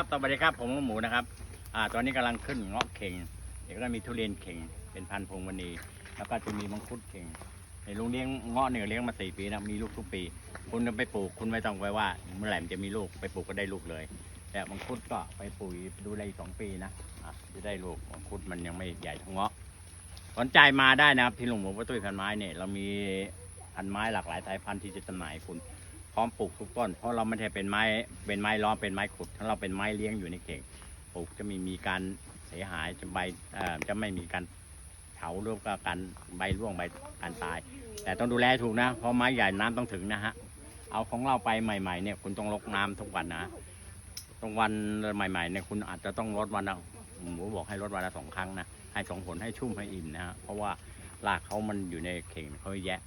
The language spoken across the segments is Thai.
ครับสวัสดีครับผมลุงหมูนะครับอ่าตอนนี้กำลังขึ้นเงาะเข่งเดี๋ยวก็มีทุเรียนเข่งเป็นพันธุ์พวงมณีแล้วก็จะมีมังคุดเข่งในลุงเลี้ยงเงาะเนี่ยเลี้ยงมาสี่ปีนะมีลูกทุกปี คุณไปปลูกคุณไม่ต้องไปว่าเมื่อไหร่มันจะมีลูกไปปลูกก็ได้ลูกเลยแต่มังคุดก็ไปปุ๋ยดูแลอีกสองปีนะอะจะได้ลูกมังคุดมันยังไม่ใหญ่เท่าเงาะสนใจมาได้นะครับที่ลุงหมูวัตถุพันไม้เนี่ยเรามีพันไม้หลากหลายสายพันธุ์ที่จะจำหน่ายคุณ พร้อมปลูกทุกต้น เพราะเราไม่ใช่เป็นไม้เป็นไม้ล้อมเป็นไม้ขุดถ้าเราเป็นไม้เลี้ยงอยู่ในเข่งปลูกจะมีมีการเสียหายจะใบจะไม่มีการเผาหรือว่าการใบร่วงใบการตาย แต่ต้องดูแลถูกนะ เพราะไม้ใหญ่น้ำต้องถึงนะฮะเอาของเราไปใหม่ ๆ เนี่ยคุณต้องรดน้ำทุกวันนะตรงวันใหม่ๆเนี่ยคุณอาจจะต้องรดวันละหมูบอกให้รดวันละสองครั้งนะให้สองผลให้ชุ่มให้อิ่มนะฮะเพราะว่ารากเขามันอยู่ในเข่งเขาเยอะแยะ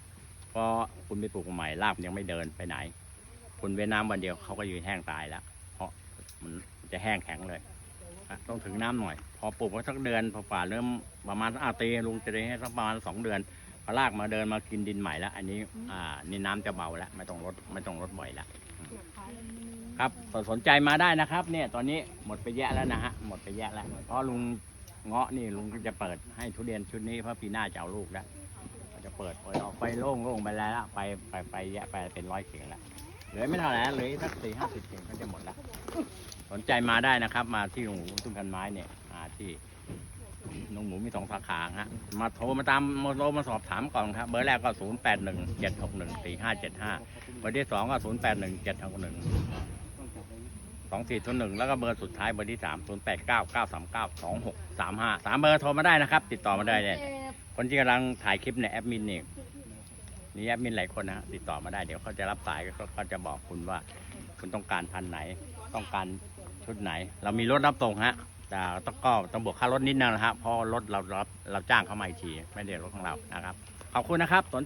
เพราะคุณไปปลูกใหม่รากมันยังไม่เดินไปไหน คุณเว้นน้ำวันเดียวเขาก็ยืนแห้งตายแล้ว เพราะมันจะแห้งแข็งเลยต้องถึงน้ำหน่อย พอปลูกไว้สักเดือนพอฝ่าเริ่มประมาณอาตีลุงจะได้ให้สักประมาณสองเดือนพอรากมาเดินมากินดินใหม่แล้ว อันนี้อ่านี่น้ำจะเบาแล้วไม่ต้องรดไม่ต้องรดบ่อยแล้วครับสนใจมาได้นะครับ เนี่ยตอนนี้หมดไปแยะแล้วนะฮะหมดไปแยะแล้วเพราะลุงเงาะนี่ลุงก็จะเปิดให้ทุเรียนชุดนี้เพราะปีหน้าจะเอาลูกแล้วก็จะ เปิดเปิดออกไปโล่งโล่งไปแล้วไปไปไปแยะไปเป็นร้อยเข่งแล้วเหลือไม่เท่าไหร่เหลืออีกสักสี่ห้าสิบเข่งก็จะหมดแล้วสนใจมาได้นะครับ มาที่หลวงหมูตุ้มพันไม้เนี่ยมาที่หลวงหมูมีสองสาขาฮะ มาโทรมาตามมาโทรมาสอบถามก่อนครับ เบอร์แรกก็ศูนย์แปดหนึ่งเจ็ดหกหนึ่งสี่ห้าเจ็ดห้าเบอร์ที่สองก็ศูนย์แปดหนึ่งเจ็ดหกหนึ่งสองสี่ศูนย์หนึ่งแล้วก็เบอร์สุดท้ายเบอร์ที่สามศูนย์แปดเก้าเก้าสามเก้าสองหกสามห้าสามเบอร์โทรมาได้นะครับ ติดต่อมาได้เนี่ย คนที่กำลังถ่ายคลิปเนี่ยแอดมินเนี่ยนี่แอดมินหลายคนนะฮะติดต่อมาได้เดี๋ยวเขาจะรับสายเขาก็จะบอกคุณว่า คุณต้องการพันไหน ต้องการชุดไหน เรามีรถรับส่งฮะแต่ต้องก็ต้องบวกค่ารถนิดนึงนะครับเพราะรถเรารับเราจ้างเขามาอีกที ไม่ได้รถของเรานะครับขอบคุณนะครับสน